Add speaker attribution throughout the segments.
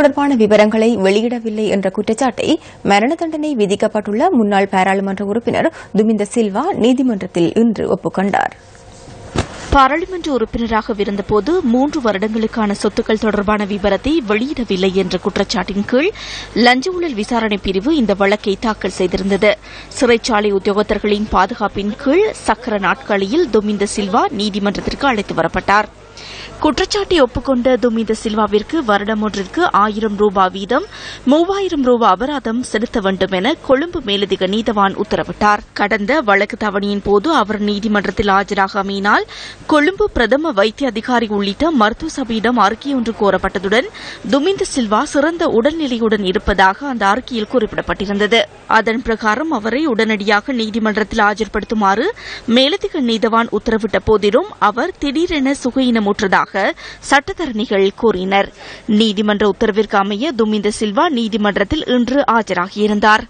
Speaker 1: தொடர்பான விவரங்களை வெளியிடவில்லை என்ற குற்றச்சாட்டை மரண தண்டனை விதிக்கப்பட்டுள்ள முன்னாள் பாராளுமன்ற உறுப்பினர் துமிந்த சில்வா நீதிமன்றத்தில் இன்று ஒப்புக்கொண்டார்.
Speaker 2: பாராளுமன்ற உறுப்பினராக இருந்தபோது மூன்று வருடங்களுக்கான சொத்துக்கள் தொடர்பான விவரத்தை வெளியிடவில்லை என்ற குற்றச்சாட்டின் கீழ் லஞ்ச ஊழல் விசாரணை பிரிவு இந்த வழக்கை தாக்கல் செய்திருந்தது. சிறைச்சாலை உத்தியோகத்தர்களின் பாதுகாப்பின் கீழ் சக்கர நாட்களில் துமிந்த சில்வா நீதிமன்றத்திற்கு அழைத்து வரப்பட்டார். குற்றச்சாட்டை ஒப்புக்கொண்ட துமித சில்வாவிற்கு வருடம் ஒன்றிற்கு ஆயிரம் ரூபாய் வீதம் மூவாயிரம் ரூபாய் அபராதம் செலுத்த வேண்டும் என கொழும்பு மேலதிக நீதவான் உத்தரவிட்டார். கடந்த வழக்கு தவணையின் போது அவர் நீதிமன்றத்தில் ஆஜராக அமையினால் கொழும்பு பிரதம வைத்திய அதிகாரி உள்ளிட்ட மருத்துவ சபையிடம் அறிக்கை ஒன்று கோரப்பட்டதுடன் துமிந்த சில்வா சிறந்த உடல்நிலையுடன் இருப்பதாக அந்த அறிக்கையில் குறிப்பிடப்பட்டிருந்தது. அதன் பிரகாரம் அவரை உடனடியாக நீதிமன்றத்தில் ஆஜர்படுத்துமாறு மேலதிக நீதவான் உத்தரவிட்ட போதிலும் அவர் திடீரென சுகையினமுற்றதாக சட்டத்தரணிகள் கூறினர். நீதிமன்ற உத்தரவிற்கு அமைய துமிந்த சில்வா நீதிமன்றத்தில் இன்று ஆஜராகியிருந்தார்.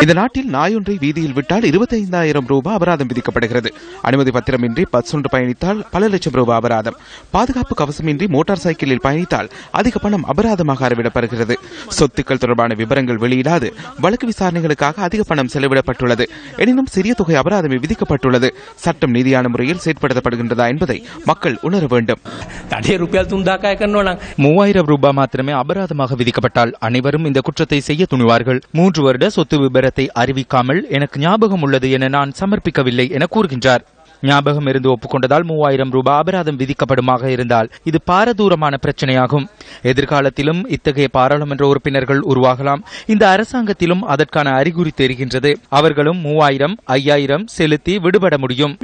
Speaker 3: இந்த நாட்டில் நாயொன்றை வீதியில் விட்டால் இருபத்தைந்தாயிரம் ரூபாய் அபராதம் விதிக்கப்படுகிறது. அனுமதி பத்திரமின்றி பஸ் ஒன்று பயணித்தால் பல லட்சம் ரூபாய் அபராதம். பாதுகாப்பு கவசமின்றி மோட்டார் சைக்கிளில் பயணித்தால் அதிக பணம் அபராதமாக அறவிடப்படுகிறது. சொத்துக்கள் தொடர்பான விவரங்கள் வெளியிடாது. வழக்கு விசாரணைகளுக்காக அதிக பணம் செலவிடப்பட்டுள்ளது. எனினும் சிறிய தொகை அபராதம் விதிக்கப்பட்டுள்ளது. சட்டம் நீதியான முறையில் செயற்படுத்தப்படுகின்றதா என்பதை மக்கள் உணர வேண்டும்.
Speaker 4: மூவாயிரம் ரூபாய் மாத்திரமே அபராதமாக விதிக்கப்பட்டால் அனைவரும் இந்த குற்றத்தை செய்ய துணிவார்கள். மூன்று வருட சொத்து விபரத்தை அறிவிக்காமல் எனக்கு ஞாபகம் உள்ளது என நான் சமர்ப்பிக்கவில்லை என கூறுகின்றார். ஞாபகம் இருந்து ஒப்புக்கொண்டதால் மூவாயிரம் ரூபாய் அபராதம் விதிக்கப்படுமாக இருந்தால் இது பாரதூரமான பிரச்சனையாகும். எதிர்காலத்திலும் இத்தகைய பாராளுமன்ற உறுப்பினர்கள் உருவாகலாம். இந்த அரசாங்கத்திலும் அதற்கான அறிகுறி தெரிகின்றது. அவர்களும் மூவாயிரம் ஐயாயிரம் செலுத்தி விடுபட முடியும்.